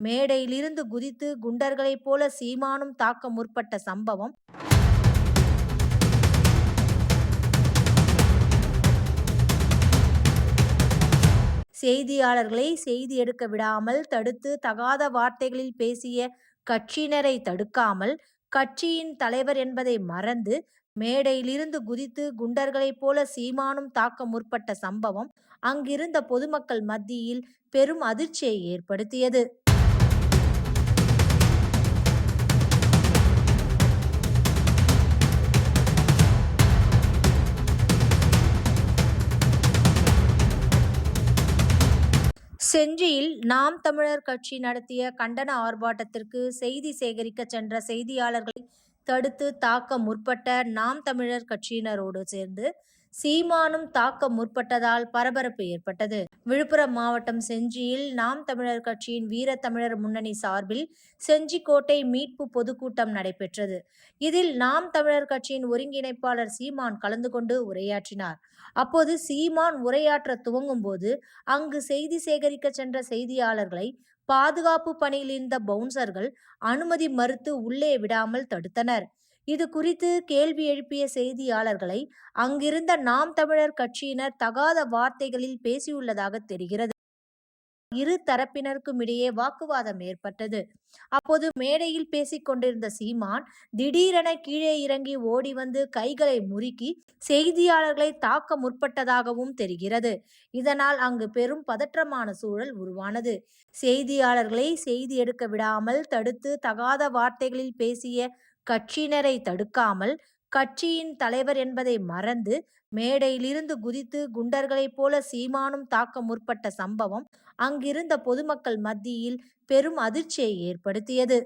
மேடையிலிருந்து குதித்து குண்டர்களைப் போல சீமானும் தாக்க முற்பட்ட சம்பவம். செய்தியாளர்களை செய்தி எடுக்க விடாமல் தடுத்து தகாத வார்த்தைகளில் பேசிய கட்சியினரை தடுக்காமல் கட்சியின் தலைவர் என்பதை மறந்து மேடையிலிருந்து குதித்து குண்டர்களைப் போல சீமானும் தாக்க முற்பட்ட சம்பவம் அங்கிருந்த பொதுமக்கள் மத்தியில் பெரும் அதிர்ச்சியை ஏற்படுத்தியது. செஞ்சியில் நாம் தமிழர் கட்சி நடத்திய கண்டன ஆர்ப்பாட்டத்திற்கு செய்தி சேகரிக்க சென்ற செய்தியாளர்களை தடுத்து தாக்க முற்பட்ட நாம் தமிழர் கட்சியினரோடு சேர்ந்து சீமானும் தாக்க முற்பட்டதால் பரபரப்பு ஏற்பட்டது. விழுப்புரம் மாவட்டம் செஞ்சியில் நாம் தமிழர் கட்சியின் வீரத்தமிழர் முன்னணி சார்பில் செஞ்சிக்கோட்டை மீட்பு பொதுக்கூட்டம் நடைபெற்றது. இதில் நாம் தமிழர் கட்சியின் ஒருங்கிணைப்பாளர் சீமான் கலந்து கொண்டு உரையாற்றினார். அப்போது சீமான் உரையாற்ற துவங்கும் போது அங்கு செய்தி சேகரிக்க சென்ற செய்தியாளர்களை பாதுகாப்பு பணியில் இருந்த பவுன்சர்கள் அனுமதி மறுத்து உள்ளே விடாமல் தடுத்தனர். இது குறித்து கேள்வி எழுப்பிய செய்தியாளர்களை அங்கிருந்த நாம் தமிழர் கட்சியினர் தகாத வார்த்தைகளில் பேசியுள்ளதாக தெரிகிறது. இரு தரப்பினருக்கும் இடையே வாக்குவாதம் ஏற்பட்டது. அப்போது மேடையில் பேசிக் கொண்டிருந்த சீமான் திடீரென கீழே இறங்கி ஓடி வந்து கைகளை முறுக்கி செய்தியாளர்களை தாக்க முற்பட்டதாகவும் தெரிகிறது. இதனால் அங்கு பெரும் பதற்றமான சூழல் உருவானது. செய்தியாளர்களை செய்தி எடுக்க விடாமல் தடுத்து தகாத வார்த்தைகளில் பேசிய கட்சியினரை தடுக்காமல் கட்சியின் தலைவர் என்பதை மறந்து மேடையிலிருந்து குதித்து குண்டர்களைப் போல சீமானும் தாக்க முற்பட்ட சம்பவம் அங்கிருந்த பொதுமக்கள் மத்தியில் பெரும் அதிர்ச்சியை ஏற்படுத்தியது.